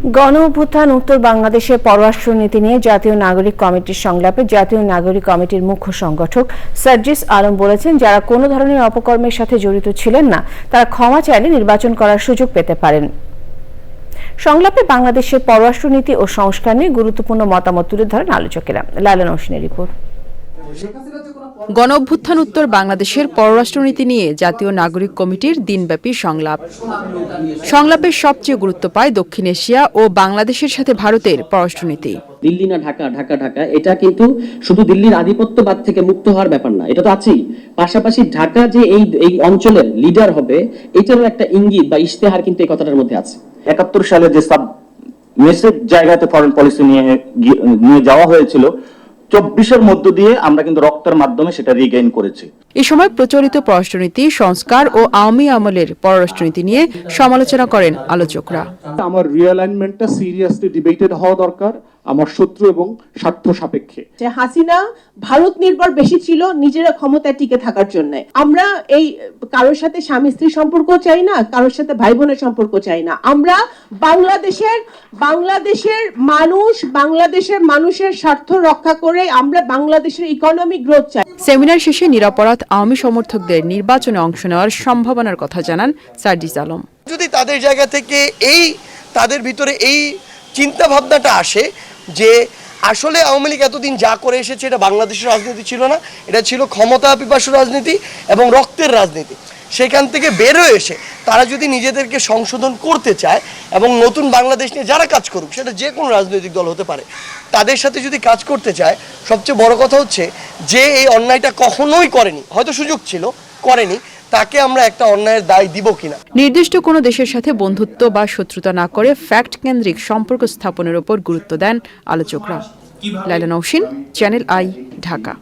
গণ অভ্যুত্থান উত্তর বাংলাদেশের পররাষ্ট্র নীতি নিয়ে জাতীয় নাগরিক কমিটির সংলাপে জাতীয় নাগরিক কমিটির মুখ্য সংগঠক সার্জিস আলম বলেছেন, যারা কোনো ধরনের অপকর্মের সাথে জড়িত ছিলেন না, তারা ক্ষমা চাইলে নির্বাচন করার সুযোগ পেতে পারেন। সংলাপে বাংলাদেশের পররাষ্ট্র নীতি ও সংস্কার নিয়ে গুরুত্বপূর্ণ মতামত তুলে ধরেন আলোচকেরা। লালন হোসেনের রিপোর্ট। গণ অভ্যুত্থান উত্তর বাংলাদেশের পররাষ্ট্রনীতি নিয়ে জাতীয় নাগরিক কমিটির দিনব্যাপী সংলাপ। সংলাপের সবচেয়ে গুরুত্ব পায় দক্ষিণ এশিয়া ও বাংলাদেশের সাথে ভারতের পররাষ্ট্রনীতি। দিল্লি না ঢাকা ঢাকা ঢাকা এটা কিন্তু শুধু দিল্লির আধিপত্যবাদ থেকে মুক্ত হওয়ার ব্যাপার না এটা তো আছেই। পাশাপাশি ঢাকা যে এই এই অঞ্চলের লিডার হবে এটারও একটা ইঙ্গিত বা ইশতেহার কিন্তু এই কথাটার মধ্যে আছে। একাত্তর সালে যে সাব মেসেজ জায়গাতে ফরেন পলিসি নিয়ে নিয়ে যাওয়া হয়েছিল চব্বিশের মধ্য দিয়ে আমরা কিন্তু রক্তের মাধ্যমে সেটা রিগেইন করেছি। এ সময় প্রচলিত পররাষ্ট্রনীতি সংস্কার ও আওয়ামী আমলের পররাষ্ট্রনীতি নিয়ে সমালোচনা করেন আলোচকরা। আমার রিঅ্যালাইনমেন্টটা সিরিয়াসলি ডিবেটেড হওয়া দরকার। আমার শত্রু এবং স্বার্থ সাপেক্ষে। যে হাসিনা ভারত নির্ভর বেশি ছিল নিজেরা ক্ষমতায় টিকে থাকার জন্য। আমরা এই কারোর সাথে স্বামী স্ত্রী সম্পর্ক চাই না কারোর সাথে ভাই বোনের সম্পর্ক চাই না। আমরা বাংলাদেশের বাংলাদেশের মানুষ বাংলাদেশের মানুষের স্বার্থ রক্ষা করে আমরা বাংলাদেশের ইকোনমিক গ্রোথ চাই। সেমিনার শেষে নিরাপরাধ আওয়ামী সমর্থকদের নির্বাচনে অংশ নেওয়ার সম্ভাবনার কথা জানান সার্জিস আলম। যদি তাদের জায়গা থেকে এই তাদের ভিতরে এই চিন্তা ভাবনাটা আসে যে আসলে আওয়ামী লীগ এতদিন যা করে এসেছে এটা বাংলাদেশের রাজনীতি ছিল না, এটা ছিল ক্ষমতা পিপাসু রাজনীতি এবং রক্তের রাজনীতি। সেখান থেকে বের হয়ে এসে তারা যদি নিজেদেরকে সংশোধন করতে চায় এবং নতুন বাংলাদেশ নিয়ে যারা কাজ করুক, সেটা যে কোনো রাজনৈতিক দল হতে পারে, তাদের সাথে যদি কাজ করতে চায়, সবচেয়ে বড় কথা হচ্ছে যে এই অন্যায়টা কখনোই করেনি, হয়তো সুযোগ ছিল, করেনি তাকে আমরা একটা অন্যায়ের দায় দিব কিনা? নির্দিষ্ট কোনো দেশের সাথে বন্ধুত্ব বা শত্রুতা না করে ফ্যাক্ট কেন্দ্রিক সম্পর্ক স্থাপনের উপর গুরুত্ব দেন আলোচকরা। Laila Nousin channel I Dhaka.